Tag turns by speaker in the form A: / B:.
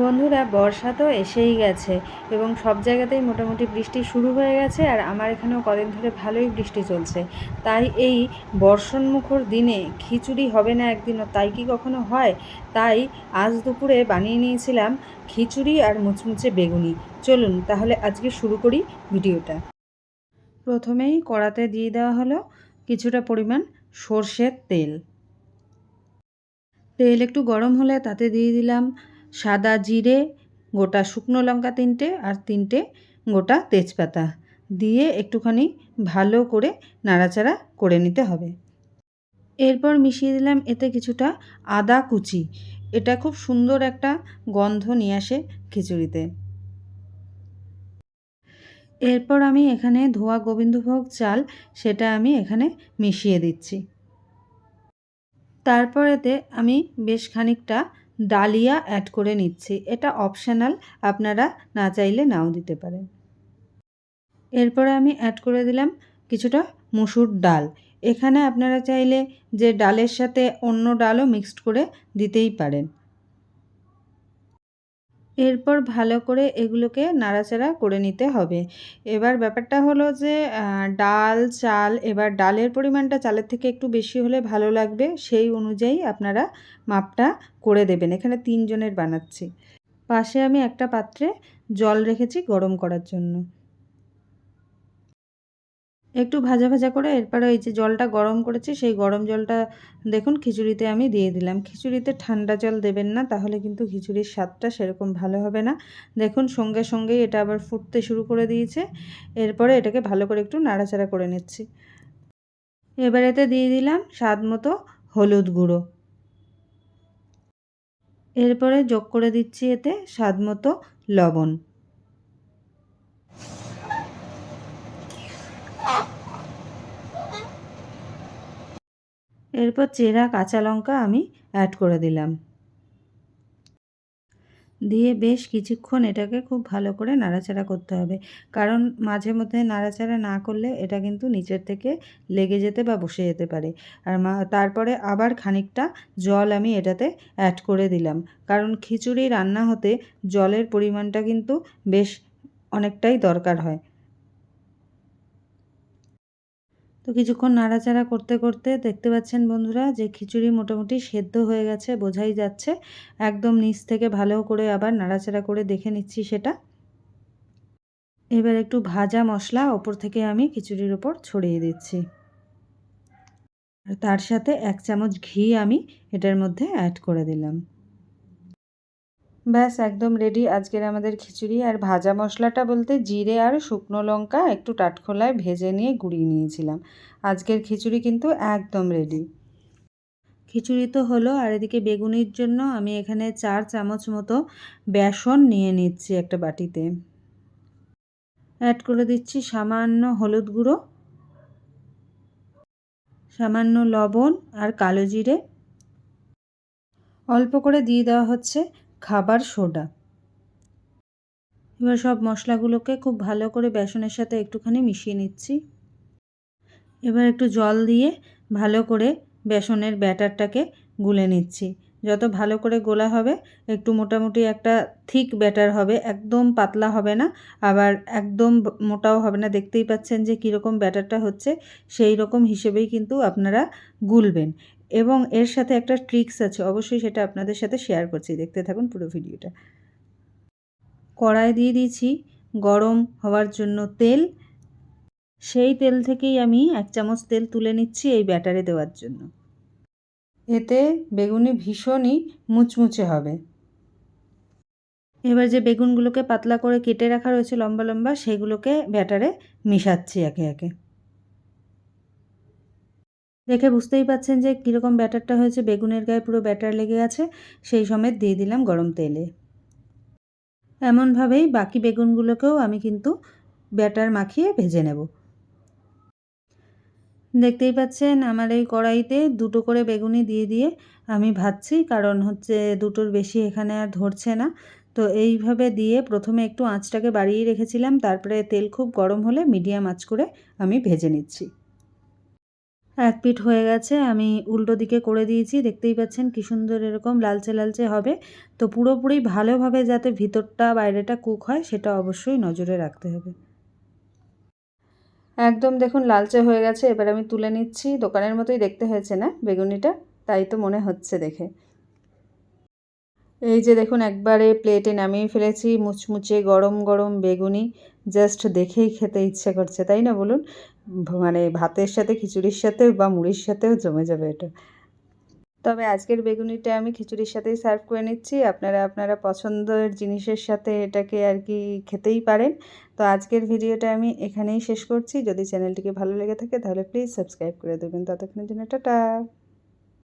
A: বন্ধুরা, বর্ষা তো এসেই গেছে এবং সব জায়গাতেই মোটামুটি বৃষ্টি শুরু হয়ে গেছে আর আমার এখানেও কদিন ধরে ভালোই বৃষ্টি চলছে। তাই এই বর্ষণমুখর দিনে খিচুড়ি হবে না একদিনও তাই কি কখনো হয়? তাই আজ দুপুরে বানিয়ে নিয়েছিলাম খিচুড়ি আর মুচমুচে বেগুনি। চলুন তাহলে আজকে শুরু করি ভিডিওটা। প্রথমেই কড়াতে দিয়ে দেওয়া হলো কিছুটা পরিমাণ সর্ষের তেল। তেল একটু গরম হলে তাতে দিয়ে দিলাম সাদা জিরে, গোটা শুকনো লঙ্কা তিনটে আর তিনটে গোটা তেজপাতা দিয়ে একটুখানি ভালো করে নাড়াচাড়া করে নিতে হবে। এরপর মিশিয়ে দিলাম এতে কিছুটা আদা কুচি। এটা খুব সুন্দর একটা গন্ধ নিয়ে আসে খিচুড়িতে। এরপর আমি এখানে ধোয়া গোবিন্দভোগ চাল সেটা আমি এখানে মিশিয়ে দিচ্ছি। তারপর এতে আমি বেশ খানিকটা ডালিয়া অ্যাড করে নিচ্ছি। এটা অপশানাল আপনারা না চাইলে নাও দিতে পারেন। এরপরে আমি অ্যাড করে দিলাম কিছুটা মুসুর ডাল। এখানে আপনারা চাইলে যে ডালের সাথে অন্য ডালও মিক্সড করে দিতেই পারেন। এরপর ভালো করে এগুলোকে নাড়াচাড়া করে নিতে হবে। এবার ব্যাপারটা হলো যে ডাল, চাল, এবার ডালের পরিমাণটা চালের থেকে একটু বেশি হলে ভালো লাগবে। সেই অনুযায়ী আপনারা মাপটা করে দেবেন। এখানে তিনজনের বানাচ্ছি। পাশে আমি একটা পাত্রে জল রেখেছি গরম করার জন্য। একটু ভাজা ভাজা করে এরপরে এই যে জলটা গরম করেছি, সেই গরম জলটা দেখুন খিচুড়িতে আমি দিয়ে দিলাম। খিচুড়িতে ঠান্ডা জল দেবেন না, তাহলে কিন্তু খিচুড়ির স্বাদটা সেরকম ভালো হবে না। দেখুন সঙ্গে সঙ্গেই এটা আবার ফুটতে শুরু করে দিয়েছে, এরপরে এটাকে ভালো করে একটু নাড়াচাড়া করে নিচ্ছি। এবার এতে দিয়ে দিলাম স্বাদ মতো হলুদ গুঁড়ো। এরপরে যোগ করে দিচ্ছি এতে স্বাদ মতো লবণ। এরপর চেরা কাঁচা লঙ্কা আমি অ্যাড করে দিলাম। দিয়ে বেশ কিছুক্ষণ এটাকে খুব ভালো করে নাড়াচাড়া করতে হবে। কারণ মাঝে মধ্যে নাড়াচাড়া না করলে এটা কিন্তু নিচের থেকে লেগে যেতে বা বসে যেতে পারে। আর তারপরে আবার খানিকটা জল আমি এটাতে অ্যাড করে দিলাম। কারণ খিচুড়ি রান্না হতে জলের পরিমাণটা কিন্তু বেশ অনেকটাই দরকার হয়। তো কিছুক্ষণ নাড়াচাড়া করতে করতে দেখতে পাচ্ছেন বন্ধুরা যে খিচুড়ি মোটামুটি সেদ্ধ হয়ে গেছে, বোঝাই যাচ্ছে। একদম নিচ থেকে ভালো করে আবার নাড়াচাড়া করে দেখে নিচ্ছি সেটা। এবার একটু ভাজা মশলা ওপর থেকে আমি খিচুড়ির ওপর ছড়িয়ে দিচ্ছি। আর তার সাথে এক চামচ ঘি আমি এটার মধ্যে অ্যাড করে দিলাম। ব্যাস, একদম রেডি আজকের আমাদের খিচুড়ি। আর ভাজা মশলাটা বলতে জিরে আর শুকনো লঙ্কা একটু টাটখোলায় ভেজে নিয়ে গুঁড়িয়ে নিয়েছিলাম। আজকের খিচুড়ি কিন্তু একদম রেডি খিচুড়ি তো হলো, আর এদিকে বেগুনির জন্য আমি এখানে চার চামচ মতো বেসন নিয়ে নিচ্ছি একটা বাটিতে। অ্যাড করে দিচ্ছি সামান্য হলুদ গুঁড়ো, সামান্য লবণ আর কালো জিরে। অল্প করে দিয়ে দেওয়া হচ্ছে। খাবার সোডা। এবার সব মশলাগুলোকে খুব ভালো করে বেসনের সাথে একটুখানি মিশিয়ে নিচ্ছি। এবার একটু জল দিয়ে ভালো করে বেসনের ব্যাটারটাকে গুলে নিচ্ছি। যত ভালো করে গোলা হবে, একটু মোটামুটি একটা থিক ব্যাটার হবে, একদম পাতলা হবে না, আবার একদম মোটাও হবে না। দেখতেই পাচ্ছেন যে কীরকম ব্যাটারটা হচ্ছে, সেই রকম হিসেবেই কিন্তু আপনারা গুলবেন। এবং এর সাথে একটা ট্রিক্স আছে, অবশ্যই সেটা আপনাদের সাথে শেয়ার করছি। দেখতে থাকুন পুরো ভিডিওটা। কড়াই দিয়ে দিয়েছি গরম হওয়ার জন্য তেল। সেই তেল থেকেই আমি এক চামচ তেল তুলে নিচ্ছি এই ব্যাটারে দেওয়ার জন্য। এতে বেগুনি ভীষণই মুচমুচে হবে। এবার যে বেগুনগুলোকে পাতলা করে কেটে রাখা রয়েছে লম্বা লম্বা, সেগুলোকে ব্যাটারে মিশাচ্ছি একে একে। দেখে বুঝতেই পাচ্ছেন যে কীরকম ব্যাটারটা হয়েছে, বেগুনের গায়ে পুরো ব্যাটার লেগে আছে, সেই সময় দিয়ে দিলাম গরম তেলে। এমনভাবেই বাকি বেগুনগুলোকেও আমি কিন্তু ব্যাটার মাখিয়ে ভেজে নেব। দেখতেই পাচ্ছেন আমার এই কড়াইতে দুটো করে বেগুনি দিয়ে দিয়ে আমি ভাজছি, কারণ হচ্ছে দুটোর বেশি এখানে আর ধরছে না। তো এইভাবে দিয়ে প্রথমে একটু আঁচটাকে বাড়িয়ে রেখেছিলাম, তারপরে তেল খুব গরম হলে মিডিয়াম আঁচ করে আমি ভেজে নিচ্ছি। এক পিঠ হয়ে গেছে, আমি উল্টো দিকে করে দিয়েছি, দেখতেই পাচ্ছেন কি সুন্দর এরকম লালচে লালচে হবে। তো পুরোপুরি ভালোভাবে যাতে ভিতরটা বাইরেটা কুক হয়, সেটা অবশ্যই নজরে রাখতে হবে। একদম দেখুন লালচে হয়ে গেছে, এবার আমি তুলে নিচ্ছি। দোকানের মতোই দেখতে হয়েছে না বেগুনিটা? তাই তো মনে হচ্ছে দেখে। এই যে দেখুন একবারে প্লেটে নামিয়ে ফেলেছি, মুচমুচে গরম গরম বেগুনি। জাস্ট দেখেই খেতে ইচ্ছে করছে, তাই না বলুন? মানে ভাতের সাথে, খিচুড়ির সাথে বা মুড়ির সাথেও জমে যাবে এটা। তবে আজকের বেগুনিটা আমি খিচুড়ির সাথেই সার্ভ করে নিচ্ছি। আপনারা আপনারা পছন্দের জিনিসের সাথে এটাকে আর কি খেতেই পারেন। তো আজকের ভিডিওটা আমি এখানেই শেষ করছি। যদি চ্যানেলটিকে ভালো লেগে থাকে তাহলে প্লিজ সাবস্ক্রাইব করে দেবেন। ততক্ষণের জন্য টাটা।